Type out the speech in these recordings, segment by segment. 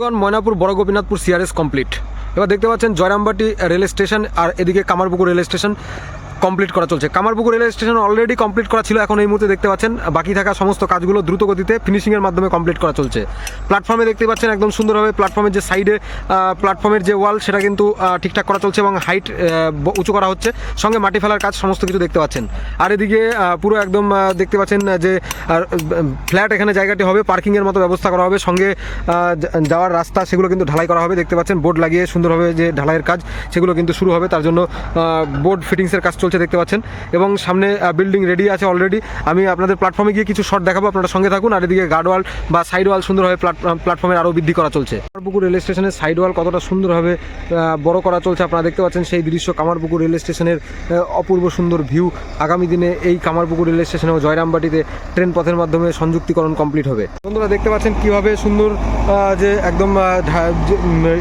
বন্ধুগণ, ময়নাপুর, বড় Gopinathpur CRS complete এবার দেখতে পাচ্ছেন জয়রামবাটি রেল স্টেশন আর এদিকে কামারপুকুর রেল স্টেশন। কমপ্লিট করা চলছে। Kamarpukur rail station already complete করা ছিল, এখন এই মুহূর্তে দেখতে পাচ্ছেন, বাকি থাকা সমস্ত কাজগুলো দ্রুত গতিতে ফিনিশিংয়ের মাধ্যমে কমপ্লিট করা চলছে। প্ল্যাটফর্মে দেখতে পাচ্ছেন, একদম সুন্দরভাবে প্ল্যাটফর্মের যে সাইডে প্ল্যাটফর্মের যে ওয়াল সেটা কিন্তু ঠিকঠাক করা চলছে এবং হাইট উঁচু করা হচ্ছে। সঙ্গে মাটি ফেলার কাজ, সমস্ত কিছু দেখতে পাচ্ছেন। আর এদিকে পুরো একদম দেখতে পাচ্ছেন যে ফ্ল্যাট এখানে জায়গাটি হবে পার্কিংয়ের মতো ব্যবস্থা করা হবে। সঙ্গে যাওয়ার রাস্তা, সেগুলো কিন্তু ঢালাই করা হবে। দেখতে পাচ্ছেন বোর্ড লাগিয়ে সুন্দরভাবে যে ঢালাইয়ের কাজ, সেগুলো কিন্তু শুরু হবে। তার জন্য বোর্ড ফিটিংসের কাজ চলছে। দেখতে পাচ্ছেন। এবং সামনে বিল্ডিং রেডি আছে অলরেডি আমি আপনাদের প্ল্যাটফর্মে গিয়ে কিছু শর্ট দেখাবো, আপনারা সঙ্গে থাকুন। আর এদিকে গার্ড ওয়াল বা সাইড ওয়াল সুন্দরভাবে প্ল্যাটফর্মের আরও বৃদ্ধি করা চলছে। কামারপুকুর রেল স্টেশনের সাইড ওয়াল কতটা সুন্দরভাবে বড় করা চলছে আপনারা দেখতে পাচ্ছেন। সেই দৃশ্য কামারপুকুর রেল স্টেশনের অপূর্ব সুন্দর ভিউ আগামী দিনে এই কামারপুকুর রেল স্টেশনে ও জয়রামবাটিতে ট্রেন পথের মাধ্যমে সংযুক্তিকরণ কমপ্লিট হবে। বন্ধুরা, দেখতে পাচ্ছেন কীভাবে সুন্দর যে একদম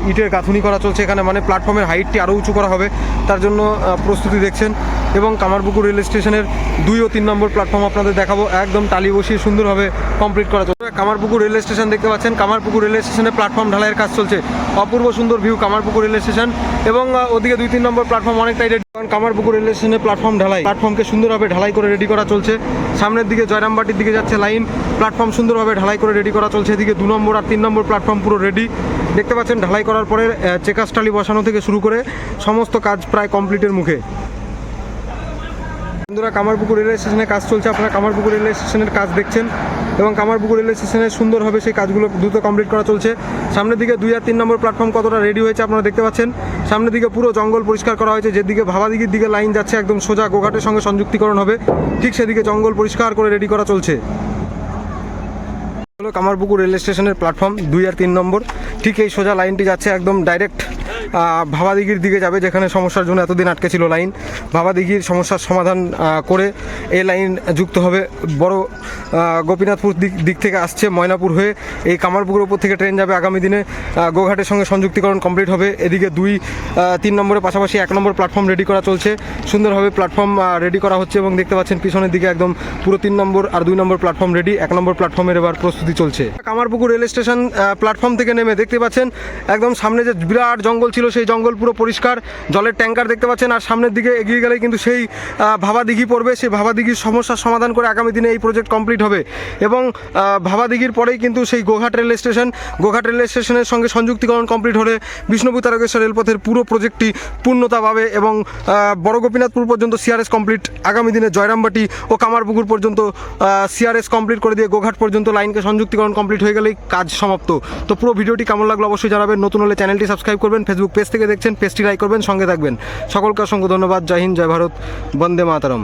ইটের গাঁথুনি করা চলছে এখানে। মানে প্ল্যাটফর্মের হাইটটি আরও উঁচু করা হবে। তার জন্য প্রস্তুতি দেখছেন। এবং কামারপুকুর রেল স্টেশনের দুই ও তিন নম্বর প্ল্যাটফর্ম আপনাদের দেখাবো। একদম টালি বসিয়ে সুন্দরভাবে কমপ্লিট করা চলছে। কামারপুকুর রেল স্টেশন দেখতে পাচ্ছেন। কামারপুকুর রেল স্টেশনে প্ল্যাটফর্ম ঢালাইয়ের কাজ চলছে। অপূর্ব সুন্দর ভিউ কামারপুকুর রেল স্টেশন এবং ওদিকে দুই তিন নম্বর প্ল্যাটফর্ম অনেকটাই রেডি কারণ কামারপুকুর রেল স্টেশনে প্ল্যাটফর্ম ঢালাই। প্ল্যাটফর্মকে সুন্দরভাবে ঢালাই করে রেডি করা চলছে। সামনের দিকে জয়রামবাটির দিকে যাচ্ছে লাইন প্ল্যাটফর্ম সুন্দরভাবে ঢালাই করে রেডি করা চলছে। এদিকে দু নম্বর আর তিন নম্বর প্ল্যাটফর্ম পুরো রেডি দেখতে পাচ্ছেন, ঢালাই করার পরে চেকাস টালি বসানো থেকে শুরু করে সমস্ত কাজ প্রায় কমপ্লিটের মুখে। বন্ধুরা কামারপুকুর রেল স্টেশনে কাজ চলছে। আপনারা কামারপুকুর রেল স্টেশনের কাজ দেখছেন এবং কামারপুকুর রেল স্টেশনে সুন্দরভাবে সেই কাজগুলো দ্রুত কমপ্লিট করা চলছে। সামনের দিকে দুই আর তিন নম্বর প্ল্যাটফর্ম কতটা রেডি হয়েছে আপনারা দেখতে পাচ্ছেন। সামনের দিকে পুরো জঙ্গল পরিষ্কার করা হয়েছে। যেদিকে ভাবাদিঘির দিকে লাইন যাচ্ছে একদম সোজা গোঘাটের সঙ্গে সংযুক্তিকরণ হবে। ঠিক সেদিকে জঙ্গল পরিষ্কার করে রেডি করা চলছে। হলো কামারপুকুর রেল স্টেশনের প্ল্যাটফর্ম দুই আর তিন নম্বর। ঠিক এই সোজা লাইনটি যাচ্ছে একদম ডাইরেক্ট ভাবাদিঘির দিকে যাবে, যেখানে সমস্যার জন্য এতদিন আটকে ছিল লাইন। ভাবাদিঘির সমস্যার সমাধান করে এ লাইন যুক্ত হবে বড় গোপীনাথপুর দিক দিক থেকে আসছে ময়নাপুর হয়ে। এই কামারপুকুর উপর থেকে ট্রেন যাবে আগামী দিনে। গোঘাটের সঙ্গে সংযুক্তিকরণ কমপ্লিট হবে। এদিকে দুই তিন নম্বরের পাশাপাশি এক নম্বর প্ল্যাটফর্ম রেডি করা চলছে। সুন্দরভাবে প্ল্যাটফর্ম রেডি করা হচ্ছে এবং দেখতে পাচ্ছেন পিছনের দিকে একদম পুরো তিন নম্বর আর দুই নম্বর প্ল্যাটফর্ম রেডি এক নম্বর প্ল্যাটফর্মের এবার প্রস্তুতি চলছে। কামারপুকুর রেল স্টেশন প্ল্যাটফর্ম থেকে নেমে দেখতে পাচ্ছেন একদম সামনে যে বিরাট জঙ্গল ছিল, সেই জঙ্গল পুরো পরিষ্কার। জলের ট্যাঙ্কার দেখতে পাচ্ছেন আর সামনের দিকে এগিয়ে গেলে কিন্তু সেই ভাবাদিঘি পড়বে। সেই ভাবাদিঘির সমস্যার সমাধান করে আগামী দিনে এই প্রজেক্ট কমপ্লিট হবে। এবং ভাবাদিঘির পরেই কিন্তু সেই Goghat rail station, Goghat rail স্টেশনের সঙ্গে সংযুক্তিকরণ কমপ্লিট হলে বিষ্ণুপুর তারকেশ্বর রেলপথের পুরো প্রজেক্টটি পূর্ণতা পাবে এবং বড় গোপীনাথপুর পর্যন্ত সিআরএস কমপ্লিট আগামী দিনে জয়রামবাটি ও কামারপুকুর পর্যন্ত সিআরএস কমপ্লিট করে দিয়ে গোঘাট পর্যন্ত লাইনকে সংযুক্তিকরণ কমপ্লিট হয়ে গেলেই কাজ সমাপ্ত। তো পুরো ভিডিওটি কেমন লাগল অবশ্যই জানাবেন। নতুন হলে চ্যানেলটি সাবস্ক্রাইব করবেন ফেসবুক পেজ থেকে দেখছেন পেজটি লাইক করবেন, সঙ্গে থাকবেন। সকলকে অসংখ্য ধন্যবাদ। জয় হিন্দ, জয় ভারত, বন্দে মাতারম।